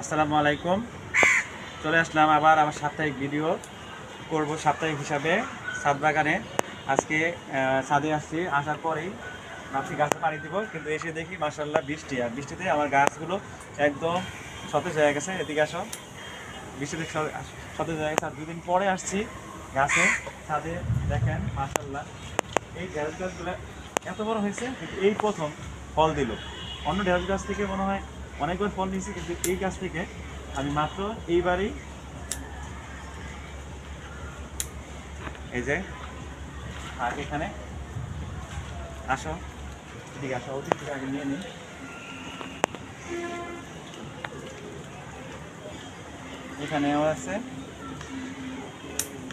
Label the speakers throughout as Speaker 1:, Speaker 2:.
Speaker 1: আসসালামু আলাইকুম। চলে আসলাম আবার আমার সাপ্তাহিক ভিডিও করব সাপ্তাহিক হিসাবে ছাদ বাগানে আজকে ছাদে আসছি। আসার পরেই ভাবছি গাছে পানি দিব, কিন্তু এসে দেখি মাসাল্লাহ বৃষ্টি। আর বৃষ্টিতে আমার গাছগুলো একদম সতেজ হয়ে গেছে। এদিকে আসো। বৃষ্টিতে সতেজ হয়ে গেছে। আর দুদিন পরে আসছি গাছে। ছাদে দেখেন মাসাল্লাহ এই ঢেঁড়স গাছগুলো এত বড় হয়েছে এই প্রথম ফল দিল। অন্য ঢেঁড়স গাছ থেকে মনে হয় অনেকবার ফল নিয়েছি, কিন্তু এই গাছ থেকে আমি মাত্র এইবারই এই যে, আর এখানে আসো, এদিকে আসো অতিথি আগে নিয়ে নিই। এখানেও আছে।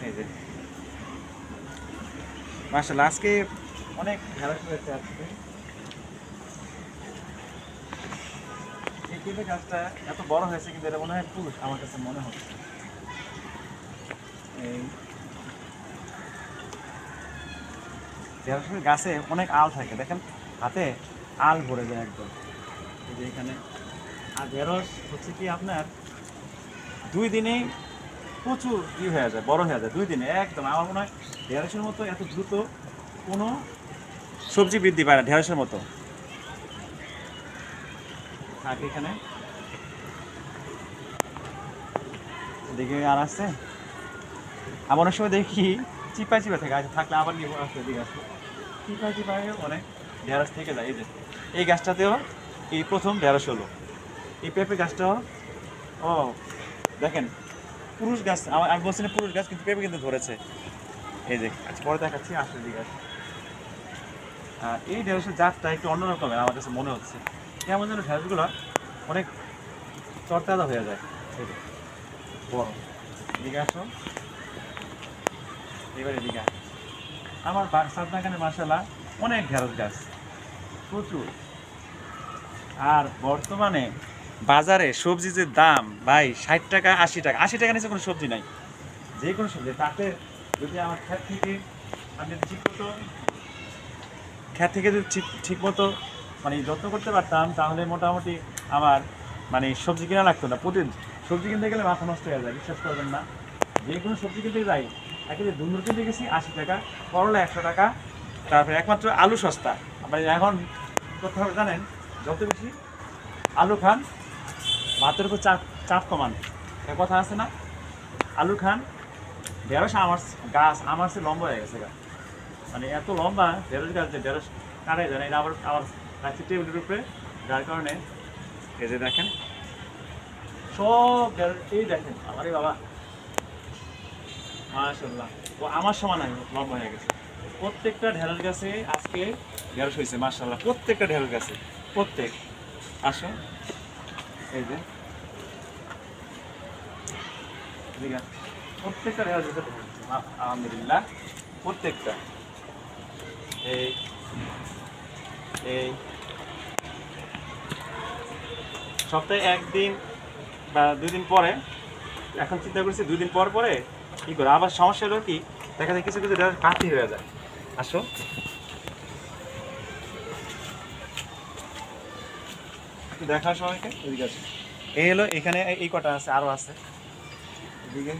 Speaker 1: এই যে। মার্শাল আজকে অনেক ঢেঁড়স হয়েছে আজকে গাছটা এত বড় হয়েছে কিন্তু এটা মনে হয় পুরুষ, আমার কাছে মনে হচ্ছে। এই গাছে অনেক আল থাকে, দেখেন, হাতে আল ভরে যায় একদম। এই যে এখানে। আর ঢেঁড়স হচ্ছে কি আপনার, দুই দিনেই প্রচুর ই হয়ে যায়, বড় হয়ে যায়, দুই দিনে একদম। আমার মনে হয় ঢেঁড়সের মতো এত দ্রুত কোনো সবজি বৃদ্ধি পায় না ঢেঁড়সের মতো। থাক এখানে। দেখি আর আসছে আবার অনেক সময় দেখি চিপা চিপা থেকে আছে থাকলে আবার নিয়ে আসবে, এদিকে আসবে। চিপা চিপা অনেক ঢেঁড়স থেকে যায়, এই যে। এই গাছটাতেও এই প্রথম ঢেঁড়স হলো। এই পেঁপে গাছটাও, ও, দেখেন, পুরুষ গাছ আমি বলছি না পুরুষ গাছ, কিন্তু পেঁপে কিন্তু ধরেছে। এই যে আচ্ছা পরে দেখাচ্ছি আসলে দিকে আছে আর এই ঢেঁড়সের জাতটা একটু অন্যরকমের, আমার কাছে মনে হচ্ছে। কেমন যেন ঢেঁড়সগুলো অনেক চটকাদা হয়ে যায়। এবার আমার বাগানে মাসালা অনেক ঢেঁড়স গাছ। প্রচুর। আর বর্তমানে বাজারে সবজি যে দাম, ভাই, ষাট টাকা, আশি টাকা। আশি টাকা নিচে কোনো সবজি নাই। যে কোনো সবজি। তাতে যদি আমার ক্ষেত থেকে আমি ঠিক মতো ক্ষেত থেকে যদি ঠিক ঠিক মতো মানে যত্ন করতে পারতাম, তাহলে মোটামুটি আমার মানে সবজি কেনা লাগতো না। প্রতিদিন সবজি কিনতে গেলে মাথা নষ্ট হয়ে যায়, বিশ্বাস করবেন না। যে কোনো সবজি কিনতে যাই, একেবারে দুন্দুর কিনতে গেছি, আশি টাকা, করলা একশো টাকা, তারপরে একমাত্র আলু সস্তা। মানে এখন হবে জানেন, যত বেশি আলু খান, ভাতের উপর চাপ চাপ কমান। কথা আছে না? আলু খান, ঢেঁড়স আমার গাছ, আমার সে লম্বা হয়ে গেছে গাছ মানে এত লম্বা, ঢেঁড়স গাছ যে ঢেঁড়স কাটাই যায় না, এটা আবার আবার রাখছি টেবিলের উপরে যার কারণে এই যে দেখেন, সব এই দেখেন আমারই বাবা। মাশাল্লাহ ও আমার সমান আমি, লম্বা হয়ে গেছে। প্রত্যেকটা ঢেঁড়স গাছে আজকে ঢেঁড়স হয়েছে মাশাল্লাহ প্রত্যেকটা ঢেঁড়স গাছে, প্রত্যেক। আসো এই যে। প্রত্যেকটা ঢেঁড়স হয়েছে। আলহামদুলিল্লাহ, প্রত্যেকটা। এই এই। সপ্তাহে একদিন বা দুই দিন পরে, এখন চিন্তা করছি দুই দিন পর পরে কি করে আবার সমস্যা হলো কি, দেখা যায় কিছু কিছু কাঠি হয়ে যায়। আসো। একটু দেখা সবাইকে। এদিকে আছে এই হলো, এখানে এই- এই কটা আছে আরও আছে। এদিকে।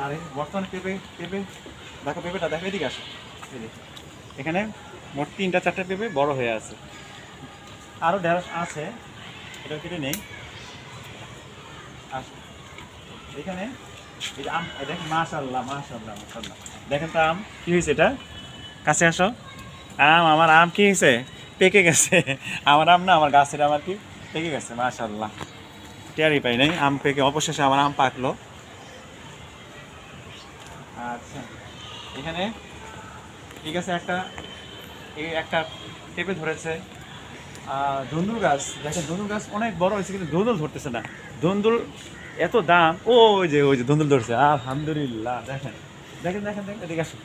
Speaker 1: আরে, বর্তমানে পেঁপে পেঁপে দেখো পেঁপেটা, দেখো এদিকে আসো। এখানে মোট তিনটা, চারটা পেঁপে বড় হয়ে আছে। আরও ঢেঁড়স আছে। এটা কেটে নেই। এখানে দেখেন দেখেন তো আম, কি হয়েছে এটা? কাছে আসো। আম, আমার আম কি হয়েছে? পেকে গেছে। আমার আম না, আমার গাছের আমার কি? পেকে গেছে মাশাল্লাহ টেয়ারি পাই নাই, আম পেকে, অবশেষে আমার আম পাকলো। আচ্ছা এখানে ঠিক আছে একটা এই একটা পেঁপে ধরেছে। ধুন্দুল গাছ। দেখেন, ধুন্দুল গাছ অনেক বড় হয়েছে, কিন্তু ধুন্দুল ধরতেছে না। ধুন্দুল এত দাম। ও, ওই যে ওই যে ধুন্দুল ধরছে। আলহামদুলিল্লাহ, দেখেন। দেখেন দেখেন দেখেন, এদিকে আসুন।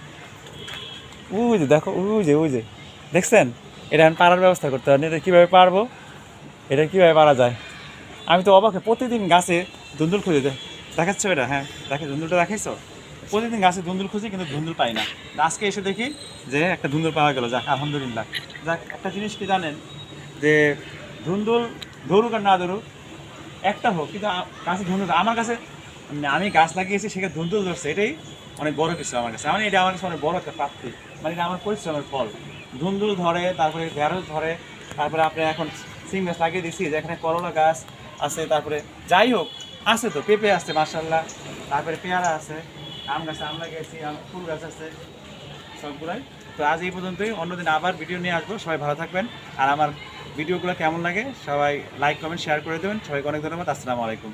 Speaker 1: ওই যে, দেখো, ওই যে ওই যে। দেখছেন? এটা আমি পারার ব্যবস্থা করতে পারি এটা কীভাবে পারব? এটা কীভাবে পারা যায়? আমি তো অবাক প্রতিদিন গাছে ধুন্দুল খুঁজে দেখাচ্ছ এটা? হ্যাঁ দেখে, ধুন্দুলটা দেখাইছো? প্রতিদিন গাছে ধুন্দুল খুঁজি, কিন্তু ধুন্দুল পাই না। আজকে এসে দেখি যে একটা ধুন্দুল পাওয়া গেল। যাক, আলহামদুলিল্লাহ। যাক, একটা জিনিস কি জানেন? যে ধুন্দুল ধরুক আর না ধরুক, একটা হোক, কিন্তু গাছে ধুন্দুল আমার কাছে মানে আমি গাছ লাগিয়েছি সেখানে ধুন্দুল ধরছে, এটাই অনেক বড় কিছু আমার কাছে। মানে এটা আমার কাছে অনেক বড় একটা প্রাপ্তি। মানে এটা আমার পরিশ্রমের ফল। ধুন্দুল ধরে, তারপরে ঢেঁড়স ধরে, তারপরে আপনি এখন সিম গাছ লাগিয়ে দিছি যেখানে করলা গাছ আছে, তারপরে যাই হোক, আছে তো, পেঁপে আছে মার্শাল্লাহ তারপরে পেয়ারা আছে। আম গাছে, আম গেছি আম, ফুল গাছ আছে, সবগুলাই। তো আজ এই পর্যন্তই। অন্যদিন আবার ভিডিও নিয়ে আসব। সবাই ভালো থাকবেন। আর আমার ভিডিওগুলো কেমন লাগে, সবাই লাইক কমেন্ট শেয়ার করে দেবেন। সবাইকে অনেক ধন্যবাদ। আসসালামু আলাইকুম।